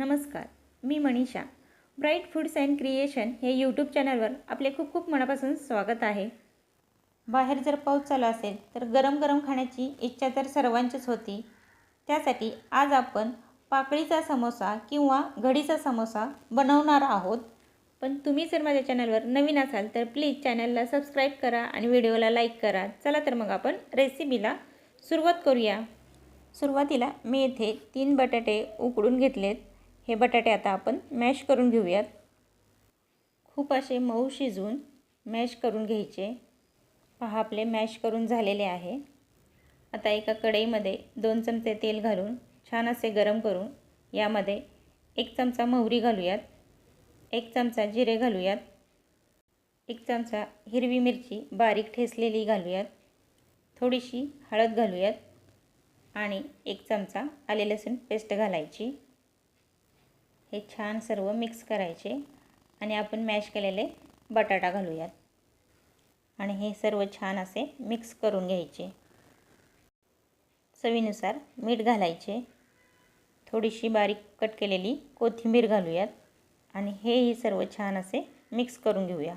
नमस्कार मी Manisha. Bright foods and creation हे YouTube चॅनलवर आपले खूप खूप मनापासून स्वागत आहे. बाहेर जर पाऊस चालू असेल तर गरम गरम खाण्याची इच्छा तर सर्वांचीच होती. त्यासाठी आज आपण पाकळीचा समोसा किंवा घडीचा समोसा बनवणार आहोत. पण तुम्ही जर माझ्या चॅनलवर नवीन असाल तर प्लीज चॅनलला सबस्क्राईब करा आणि व्हिडिओला लाईक करा. चला तर मग आपण रेसिपीला सुरुवात करूया. सुरुवातीला मी येथे तीन बटाटे उकडून घेतलेत. हे बटाटे आता आपण मॅश करून घेऊयात. खूप असे मऊ शिजवून मॅश करून घ्यायचे. पहा आपले मॅश करून झालेले आहे. आता एका कढईमध्ये दोन चमचे तेल घालून छान असे गरम करून यामध्ये एक चमचा मोहरी घालूयात. एक चमचा जिरे घालूयात. एक चमचा हिरवी मिरची बारीक ठेसलेली घालूयात. थोडीशी हळद घालूयात. आणि एक चमचा आले लसूण पेस्ट घालायची. हे छान सर्व मिक्स करायचे आणि आपण मॅश केलेले बटाटा घालूयात. आणि हे सर्व छान असे मिक्स करून घ्यायचे. चवीनुसार मीठ घालायचे. थोडीशी बारीक कट केलेली कोथिंबीर घालूयात. आणि हेही सर्व छान असे मिक्स करून घेऊया.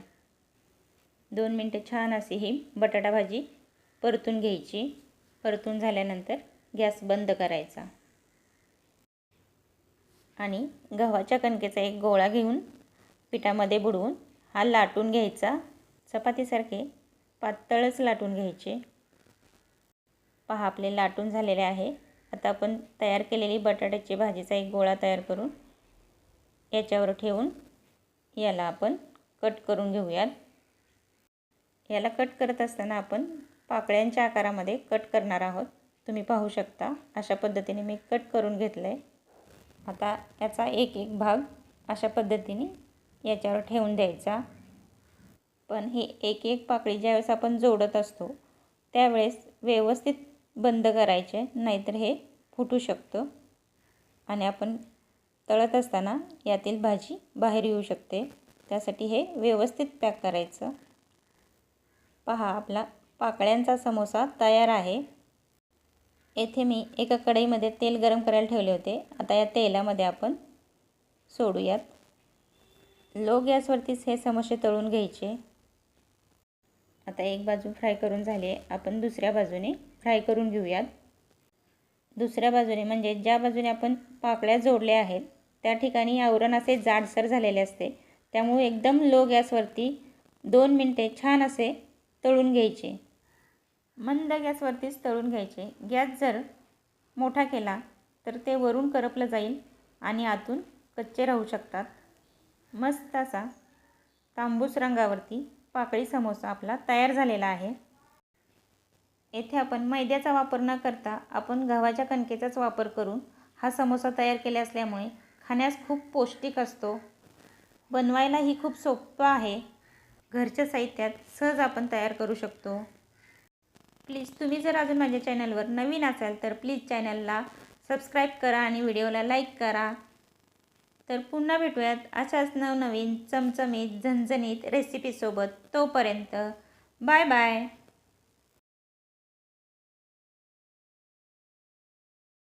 दोन मिनटं छान अशी ही बटाटा भाजी परतून घ्यायची. परतून झाल्यानंतर गॅस बंद करायचा. आणि गव्हाच्या कणकेचा एक गोळा घेऊन पिठामध्ये बुडवून हा लाटून घ्यायचा. चपातीसारखे पातळच लाटून घ्यायचे. पहा आपले लाटून झालेले आहे. आता आपण तयार केलेली बटाट्याची भाजीचा एक गोळा तयार करून याच्यावर ठेवून याला आपण कट करून घेऊयात. याला कट करत असताना आपण पाकळ्यांच्या आकारामध्ये कट करणार आहोत. तुम्ही पाहू शकता अशा पद्धतीने मी कट करून घेतलं आहे आता याचा एक एक भाग अशा पद्धतीने याच्यावर ठेवून द्यायचा. पण ही एक एक पाकळी ज्यावेळेस आपण जोडत असतो त्यावेळेस व्यवस्थित बंद करायचे नाहीतर हे फुटू शकतं. आणि आपण तळत असताना यातील भाजी बाहेर येऊ शकते. त्यासाठी हे व्यवस्थित पॅक करायचं. पहा आपला पाकळ्यांचा समोसा तयार आहे. येथे मी एका कढईमध्ये तेल गरम करायला ठेवले होते. आता या तेलामध्ये आपण सोडूयात. लो गॅसवरतीच हे समोसे तळून घ्यायचे. आता एक बाजू फ्राय करून झाली आहे. आपण दुसऱ्या बाजूने फ्राय करून घेऊयात. दुसऱ्या बाजूने म्हणजे ज्या बाजूने आपण पाकळ्या जोडल्या आहेत त्या ठिकाणी आवरण असे जाडसर झालेले असते. त्यामुळे एकदम लो गॅसवरती दोन मिनटे छान असे तळून घ्यायचे. मंद गॅसवरतीच तळून घ्यायचे. गॅस जर मोठा केला तर ते वरून करपलं जाईल आणि आतून कच्चे राहू शकतात. मस्त असा तांबूस रंगावरती पाकळी समोसा आपला तयार झालेला आहे. येथे आपण मैद्याचा वापर न करता आपण गव्हाच्या कणकेचाच वापर करून हा समोसा तयार केला असल्यामुळे खाण्यास खूप पौष्टिक असतो. बनवायलाही खूप सोपं आहे. घरच्या साहित्यात सहज आपण तयार करू शकतो. प्लीज तुम्ही जर अजून माझ्या चॅनलवर नवीन असाल तर प्लीज चॅनलला सबस्क्राईब करा आणि व्हिडिओला लाईक करा. तर पुन्हा भेटूयात अशाच नवनवीन चमचमीत झणझणीत रेसिपीसोबत तोपर्यंत बाय बाय